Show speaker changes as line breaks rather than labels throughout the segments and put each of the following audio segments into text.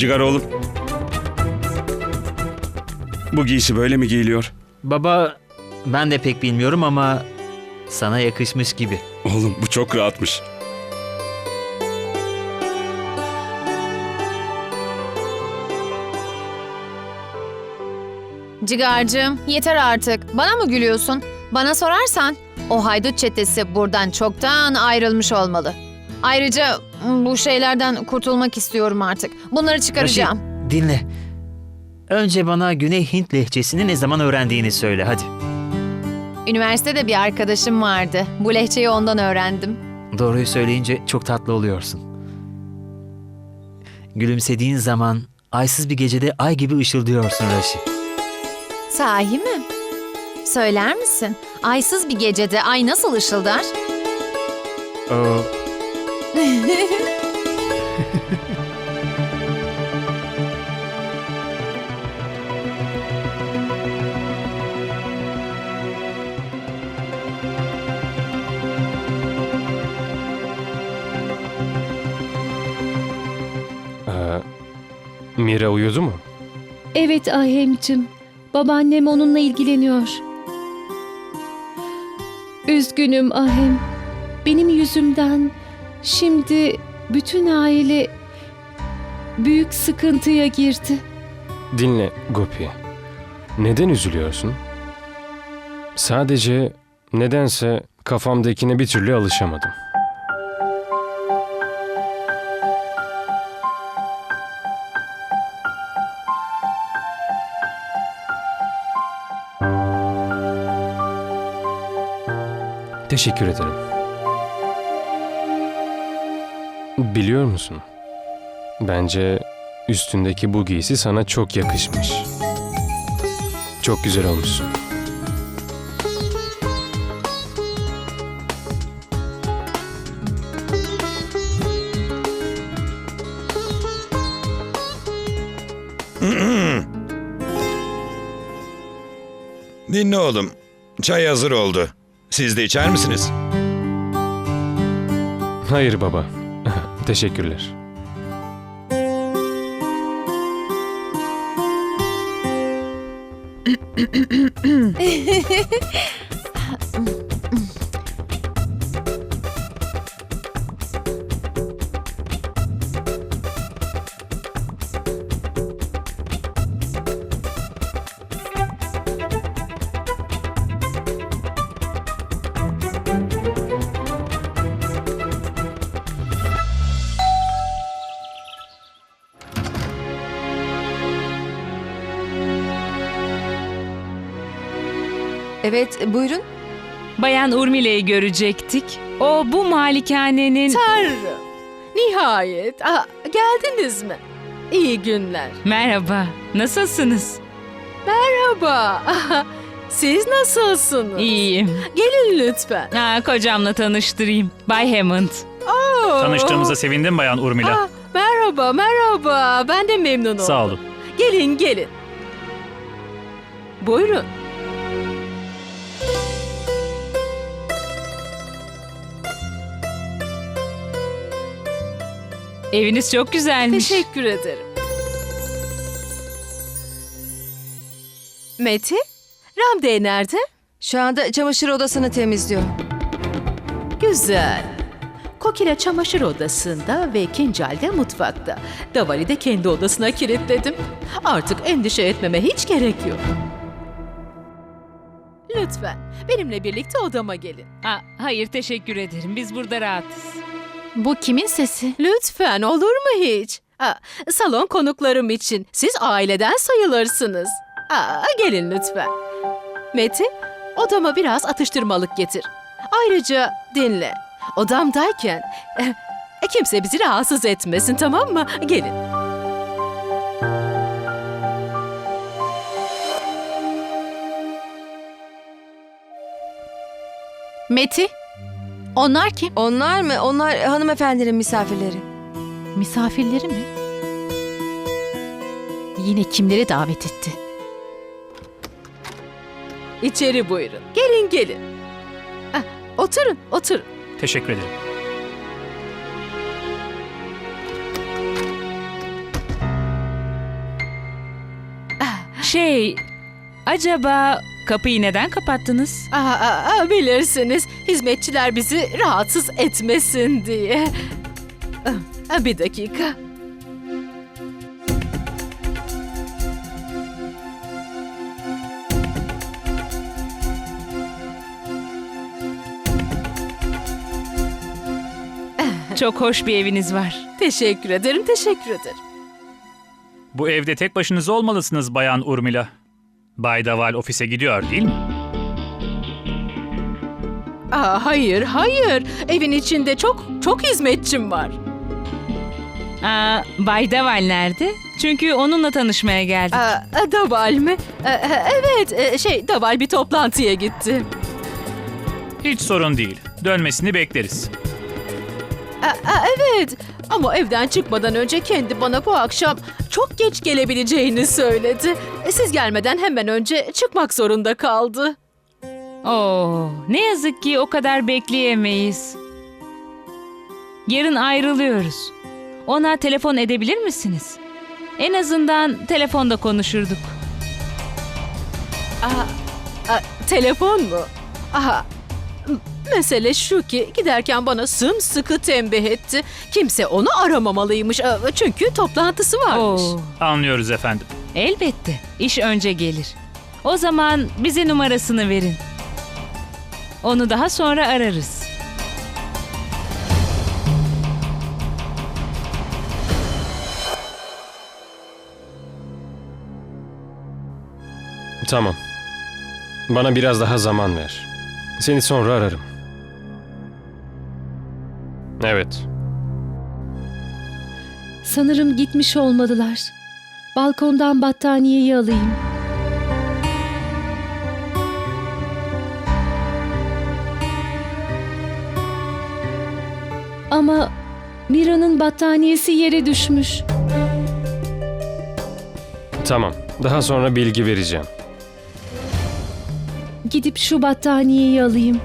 Cigar oğlum. Bu giysi böyle mi giyiliyor?
Baba ben de pek bilmiyorum ama sana yakışmış gibi.
Oğlum bu çok rahatmış.
Cigarcığım yeter artık. Bana mı gülüyorsun? Bana sorarsan o haydut çetesi buradan çoktan ayrılmış olmalı. Ayrıca bu şeylerden kurtulmak istiyorum artık. Bunları çıkaracağım.
Raşi, dinle. Önce bana Güney Hint lehçesini ne zaman öğrendiğini söyle hadi.
Üniversitede bir arkadaşım vardı. Bu lehçeyi ondan öğrendim.
Doğruyu söyleyince çok tatlı oluyorsun. Gülümsediğin zaman aysız bir gecede ay gibi ışıldıyorsun Raşi.
Sahi mi? Söyler misin? Aysız bir gecede ay nasıl ışıldar?
Ee, Mira uyudu mu?
Evet Ahemcim. Babaannem onunla ilgileniyor. Üzgünüm Ahem. Benim yüzümden şimdi bütün aile büyük sıkıntıya girdi.
Dinle Gopi. Neden üzülüyorsun? Sadece nedense kafamdakine bir türlü alışamadım. Teşekkür ederim. Biliyor musun? Bence üstündeki bu giysi sana çok yakışmış. Çok güzel olmuşsun.
Dinle oğlum. Çay hazır oldu. Siz de içer misiniz?
Hayır baba. Teşekkürler.
Evet, buyurun.
Bayan Urmile'yi görecektik. O bu malikanenin...
Tanrım. Nihayet. Aa, geldiniz mi? İyi günler.
Merhaba, nasılsınız?
Merhaba. Siz nasılsınız?
İyiyim.
Gelin lütfen.
Ha, kocamla tanıştırayım. Bay Hammond.
Oo.
Tanıştığımıza sevindim Bayan Urmila.
Aa, merhaba, merhaba. Ben de memnun oldum.
Sağ olun.
Gelin, gelin. Buyurun.
Eviniz çok güzelmiş.
Teşekkür ederim. Meti, Ramde nerede?
Şu anda çamaşır odasını temizliyor.
Güzel. Kokila çamaşır odasında ve Kincal de mutfakta. Davali de kendi odasına kilitledim. Artık endişe etmeme hiç gerek yok. Lütfen benimle birlikte odama gelin.
Aa, hayır, teşekkür ederim. Biz burada rahatız.
Bu kimin sesi?
Lütfen olur mu hiç? Aa, salon konuklarım için. Siz aileden sayılırsınız. Aa, gelin lütfen. Meti, odama biraz atıştırmalık getir. Ayrıca dinle. Odamdayken eh, kimse bizi rahatsız etmesin tamam mı? Gelin.
Meti. Onlar kim?
Onlar mı? Onlar hanımefendinin misafirleri.
Misafirleri mi? Yine kimleri davet etti?
İçeri buyurun. Gelin gelin. Ah, oturun oturun.
Teşekkür ederim.
Ah Şey, acaba kapıyı neden kapattınız?
Aa, aa, bilirsiniz hizmetçiler bizi rahatsız etmesin diye. Aa, Bir dakika.
Çok hoş bir eviniz var.
Teşekkür ederim, teşekkür ederim.
Bu evde tek başınıza olmalısınız Bayan Urmila. Bay Daval ofise gidiyor değil mi?
Aa, hayır, hayır. Evin içinde çok çok hizmetçim var.
Aa, Bay Daval nerede? Çünkü onunla tanışmaya geldik.
Aa, Daval mi? Aa, evet, e, şey Daval bir toplantıya gitti.
Hiç sorun değil. Dönmesini bekleriz.
Aa, aa, evet ama evden çıkmadan önce kendi bana bu akşam çok geç gelebileceğini söyledi. E, Siz gelmeden hemen önce çıkmak zorunda kaldı.
Oo, ne yazık ki o kadar bekleyemeyiz. Yarın ayrılıyoruz. Ona telefon edebilir misiniz? En azından telefonda konuşurduk.
Aa, aa, telefon mu? Aha. Mesele şu ki giderken bana sımsıkı tembih etti. Kimse onu aramamalıymış Aa, çünkü toplantısı varmış.
Oo,
Anlıyoruz efendim.
elbette. İş önce gelir. O zaman bize numarasını verin. Onu daha sonra ararız.
Tamam. Bana biraz daha zaman ver. Seni sonra ararım. Evet.
Sanırım gitmiş olmalılar. Balkondan battaniyeyi alayım. Ama Mira'nın battaniyesi yere düşmüş.
Tamam. Daha sonra bilgi vereceğim.
Gidip şu battaniyeyi alayım.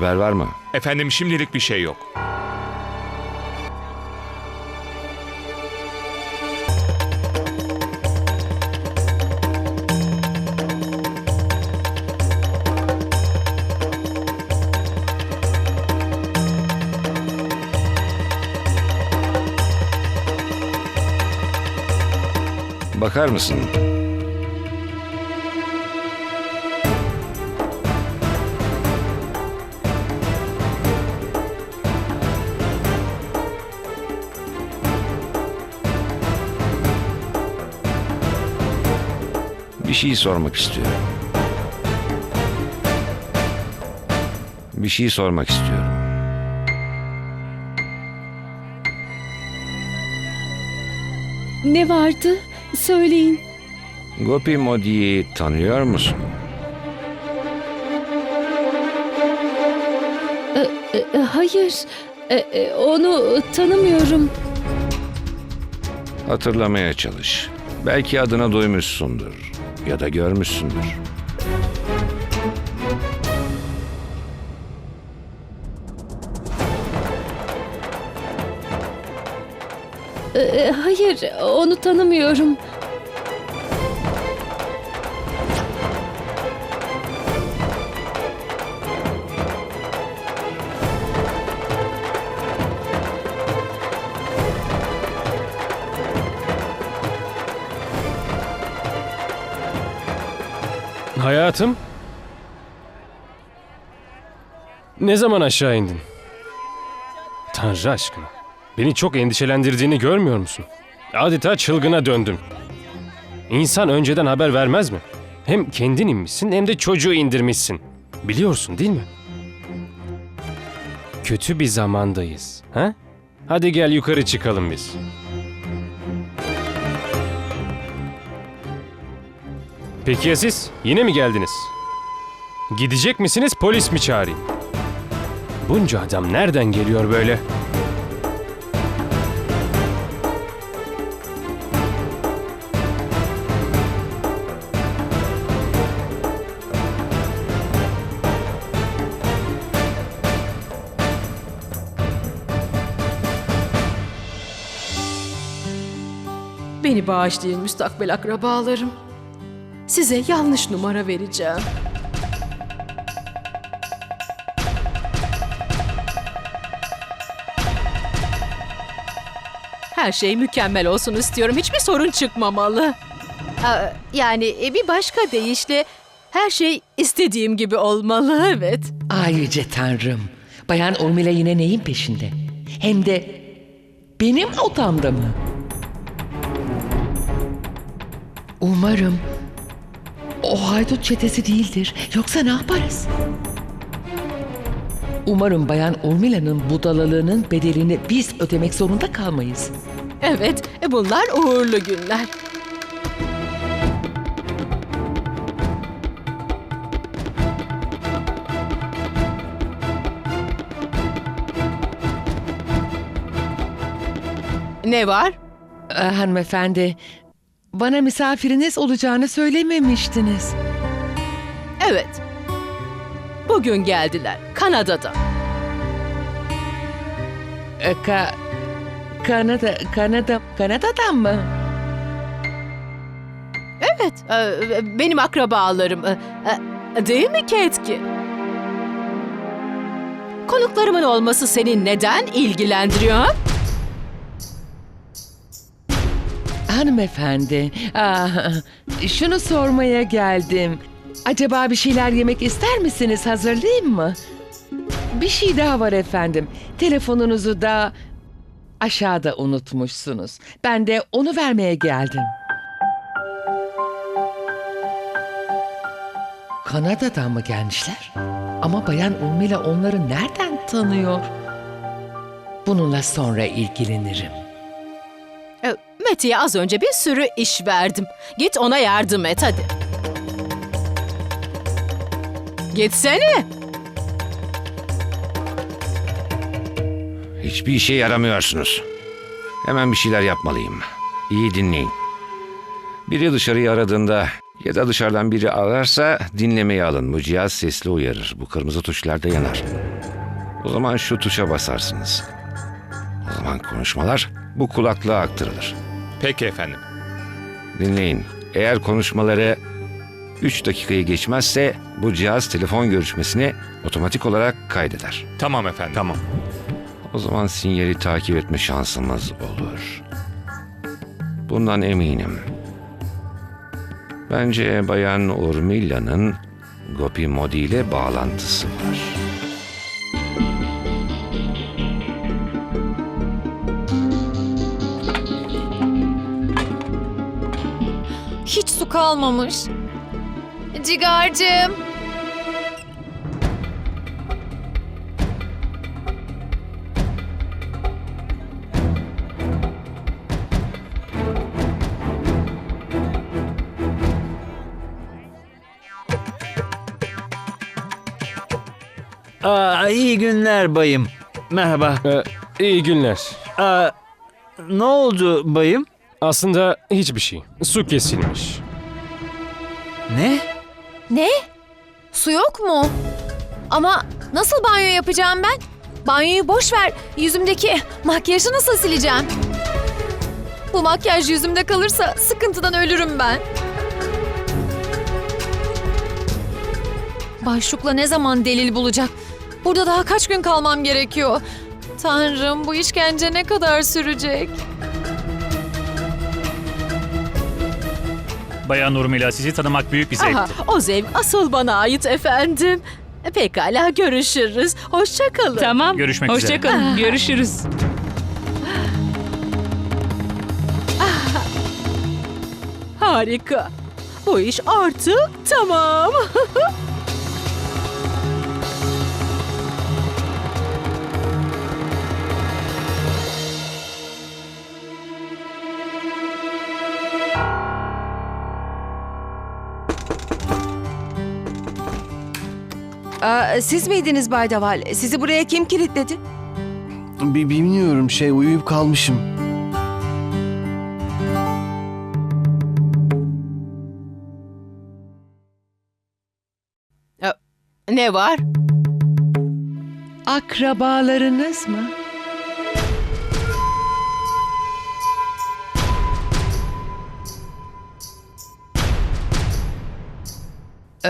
Haber var mı?
Efendim şimdilik bir şey yok.
Bakar mısın? Şey sormak istiyorum. Bir şey sormak istiyorum.
Ne vardı? Söyleyin.
Gopi Modi'yi tanıyor musun?
E, hayır. E, e, onu tanımıyorum.
Hatırlamaya çalış. Belki adına duymuşsundur ya da görmüşsündür.
E, e, hayır, onu tanımıyorum.
Hayatım. Ne zaman aşağı indin? Tanrı aşkına. Beni çok endişelendirdiğini görmüyor musun? Adeta çılgına döndüm. İnsan önceden haber vermez mi? Hem kendin inmişsin hem de çocuğu indirmişsin. Biliyorsun değil mi? Kötü bir zamandayız. Ha? Hadi gel yukarı çıkalım biz. Peki ya siz? Yine mi geldiniz? Gidecek misiniz polis mi çağırayım? Bunca adam nereden geliyor böyle?
Beni bağışlayın müstakbel akrabalarım. Size yanlış numara vereceğim. Her şey mükemmel olsun istiyorum. Hiçbir sorun çıkmamalı. Aa, Yani e, bir başka deyişle her şey istediğim gibi olmalı, evet.
Ay yüce tanrım. Bayan Urmila yine neyin peşinde? Hem de benim odamda mı? Umarım o haydut çetesi değildir. Yoksa ne yaparız? Umarım Bayan Urmila'nın budalalığının bedelini biz ödemek zorunda kalmayız.
Evet, e, bunlar uğurlu günler. Ne var?
Ee, hanımefendi, bana misafiriniz olacağını söylememiştiniz.
Evet. Bugün geldiler. Kanada'da.
Ee, Ka Kanada, Kanada, Kanada'dan mı?
Evet, e, benim akrabalarım. E, e, Değil mi Ketki? Konuklarımın olması seni neden ilgilendiriyor?
Hanımefendi, ah, şunu sormaya geldim. Acaba bir şeyler yemek ister misiniz? Hazırlayayım mı? Bir şey daha var efendim. Telefonunuzu da aşağıda unutmuşsunuz. Ben de onu vermeye geldim. Kanada'dan mı gelmişler? Ama Bayan Urmila onları nereden tanıyor? Bununla sonra ilgilenirim.
E, Mete'ye az önce bir sürü iş verdim. Git ona yardım et hadi. Gitsene.
Hiçbir işe yaramıyorsunuz. Hemen bir şeyler yapmalıyım. İyi dinleyin. Biri dışarıyı aradığında ya da dışarıdan biri ararsa dinlemeyi alın. Bu cihaz sesli uyarır. Bu kırmızı tuşlar da yanar. O zaman şu tuşa basarsınız. O zaman konuşmalar bu kulaklığa aktarılır.
Peki efendim.
Dinleyin. Eğer konuşmaları 3 dakikayı geçmezse bu cihaz telefon görüşmesini otomatik olarak kaydeder.
Tamam efendim. Tamam.
O zaman sinyali takip etme şansımız olur. Bundan eminim. Bence Bayan Urmila'nın Gopi Modi ile bağlantısı var.
Kalmamış. Cigarcığım.
Aa, iyi günler bayım. Merhaba.
Ee, iyi günler.
Aa, ne oldu bayım?
Aslında hiçbir şey. Su kesilmiş.
Ne?
Ne? Su yok mu? Ama nasıl banyo yapacağım ben? Banyoyu boş ver. Yüzümdeki makyajı nasıl sileceğim? Bu makyaj yüzümde kalırsa sıkıntıdan ölürüm ben. Başlukla ne zaman delil bulacak? Burada daha kaç gün kalmam gerekiyor? Tanrım bu işkence ne kadar sürecek?
Bayan Urmila sizi tanımak büyük bir zevkti.
Aha, o zevk asıl bana ait efendim. E, Pekala görüşürüz. Hoşça kalın.
Tamam.
Görüşmek üzere.
Hoşça kalın. Görüşürüz.
Harika. Bu iş artık tamam.
Aa, siz miydiniz Bay Daval? Sizi buraya kim kilitledi?
Bi- bilmiyorum şey uyuyup kalmışım.
Ne var?
Akrabalarınız mı?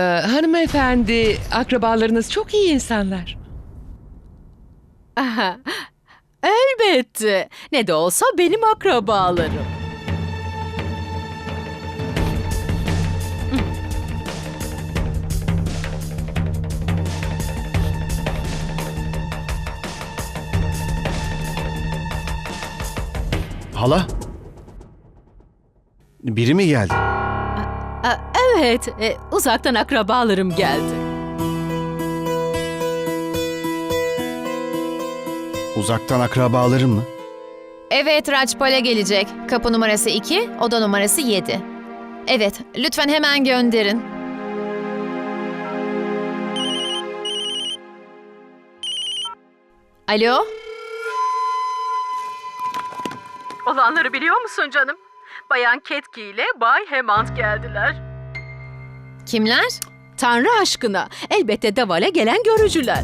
Hanımefendi, akrabalarınız çok iyi insanlar.
Aha, elbette. Ne de olsa benim akrabalarım.
Hala? Biri mi geldi?
Evet, e, uzaktan akrabalarım geldi.
Uzaktan akrabalarım mı?
Evet Rajpal'e gelecek. Kapı numarası 2, oda numarası 7. Evet, lütfen hemen gönderin. Alo?
Olanları biliyor musun canım? Bayan Ketki ile Bay Hemant geldiler.
Kimler?
Tanrı aşkına, elbette Daval'e gelen görücüler.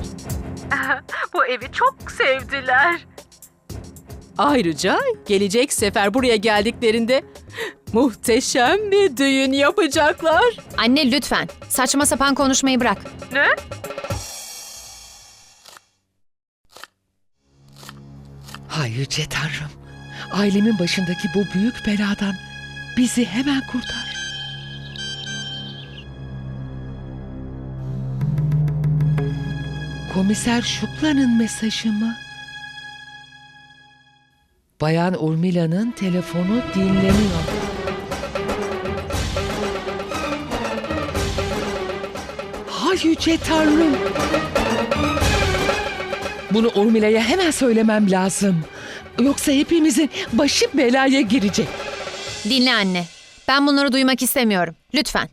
Bu evi çok sevdiler. Ayrıca gelecek sefer buraya geldiklerinde muhteşem bir düğün yapacaklar.
Anne lütfen. Saçma sapan konuşmayı bırak.
Ne?
Hay yüce Tanrım. Ailemin başındaki bu büyük beladan bizi hemen kurtar. Komiser Şukla'nın mesajı mı? Bayan Urmila'nın telefonu dinleniyor. Hay yüce Tanrım. Bunu Urmila'ya hemen söylemem lazım. Yoksa hepimizin başı belaya girecek.
Dinle anne. Ben bunları duymak istemiyorum. Lütfen.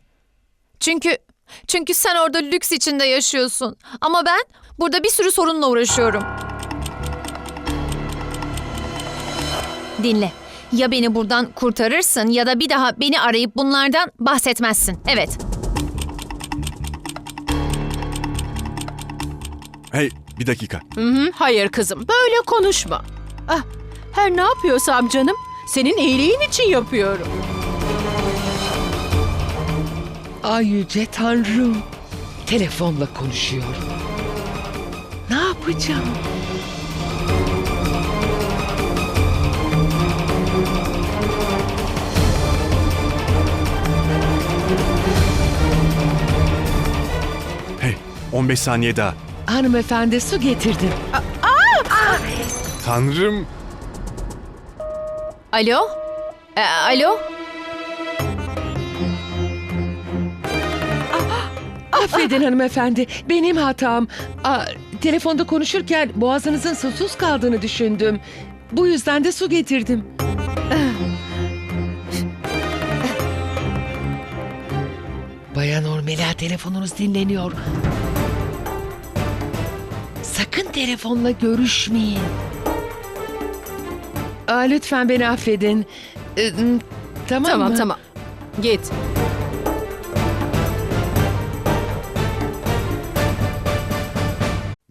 Çünkü çünkü sen orada lüks içinde yaşıyorsun. Ama ben burada bir sürü sorunla uğraşıyorum. Dinle. Ya beni buradan kurtarırsın ya da bir daha beni arayıp bunlardan bahsetmezsin. Evet.
Hey bir dakika.
Hı hı, hayır kızım, böyle konuşma. Ah, her ne yapıyorsam canım, senin iyiliğin için yapıyorum.
Ay yüce Tanrım. Telefonla konuşuyor. Ne yapacağım?
Hey 15 saniye daha.
Hanımefendi su getirdim.
Tanrım.
Alo? E, alo?
Affedin hanımefendi. Benim hatam. Aa, telefonda konuşurken boğazınızın susuz kaldığını düşündüm. Bu yüzden de su getirdim. Bayan Ormela telefonunuz dinleniyor. Sakın telefonla görüşmeyin. Aa, lütfen beni affedin. Ee, tamam
Tamam
mı?
tamam, git.